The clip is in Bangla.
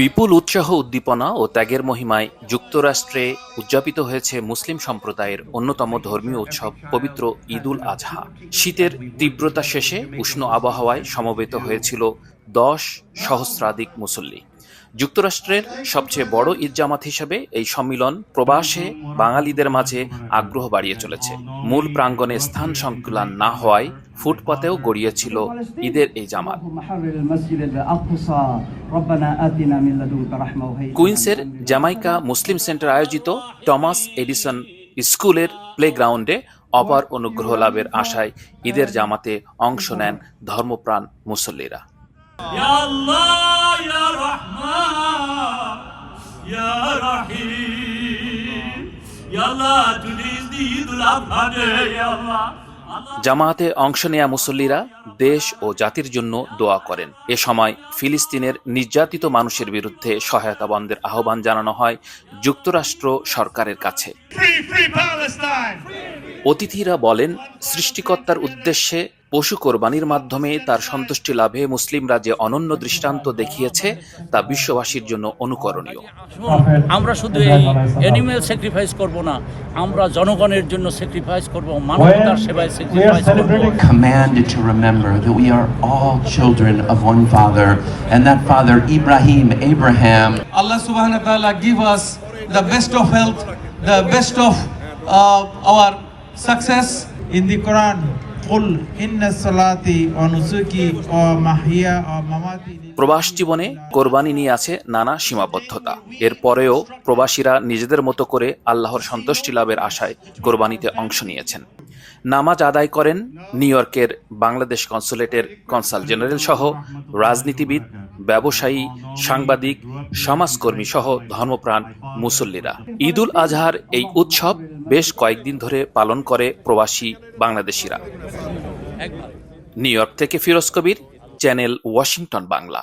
বিপুল উৎসাহ উদ্দীপনা ও ত্যাগের মহিমায় যুক্তরাষ্ট্রে উদযাপিত হয়েছে মুসলিম সম্প্রদায়ের অন্যতম ধর্মীয় উৎসব পবিত্র ঈদুল আজহা। শীতের তীব্রতা শেষে উষ্ণ আবহাওয়ায় সমবেত হয়েছিল দশ সহস্রাধিক মুসল্লি। যুক্তরাষ্ট্রের সবচেয়ে বড় ঈদ জামাত হিসেবে এই সম্মিলন প্রবাসে বাঙালিদের মাঝে আগ্রহ বাড়িয়ে চলেছে। মূল প্রাঙ্গণে স্থান সংকুলান না হওয়ায় ফুটপাতেও গড়িয়েছিল ঈদের এই জামাত। কুইন্সের জামাইকা মুসলিম সেন্টার আয়োজিত টমাস এডিসন স্কুলের প্লেগ্রাউন্ডে অপার অনুগ্রহ লাভের আশায় ঈদের জামাতে অংশ নেন ধর্মপ্রাণ মুসল্লিরা। আল্লাহ। জামায়াতে অংশ নেয়া মুসল্লিরা দেশ ও জাতির জন্য দোয়া করেন। এ সময় ফিলিস্তিনের নির্যাতিত মানুষের বিরুদ্ধে সহায়তা বন্ধের আহ্বান জানানো হয় যুক্তরাষ্ট্র সরকারের কাছে। অতিথিরা বলেন সৃষ্টিকর্তার উদ্দেশ্যে পশু কোরবানির মাধ্যমে তার সন্তুষ্টি লাভে মুসলিমরা যে অনন্য দৃষ্টান্ত দেখিয়েছে তা বিশ্ববাসীর জন্য অনুকরণীয়। আমরা শুধু অ্যানিমেল স্যাক্রিফাইস করব না আমরা জনগণের জন্য স্যাক্রিফাইস করব মানবতার সেবায় স্যাক্রিফাইস করব। Command to remember that we are all children of one father and that father Ibrahim Ibrahim Allah সুবহান ওয়া তাআলা give us the best of health the best of our success in the Quran প্রবাস জীবনে কোরবানি নিয়ে আছে নানা সীমাবদ্ধতা। এর পরেও প্রবাসীরা নিজেদের মতো করে আল্লাহর সন্তুষ্টি লাভের আশায় কোরবানিতে অংশ নিয়েছেন। নামাজ আদায় করেন নিউ ইয়র্কের বাংলাদেশ কনসুলেটের কনসাল জেনারেল সহ রাজনীতিবিদ, ব্যবসায়ী, সাংবাদিক, সমাজকর্মী সহ ধর্মপ্রাণ মুসল্লিরা। ঈদুল আজহার এই উৎসব বেশ কয়েকদিন ধরে পালন করে প্রবাসী বাংলাদেশিরা। নিউ ইয়র্ক থেকে ফিরোজ কবির, চ্যানেল ওয়াশিংটন বাংলা।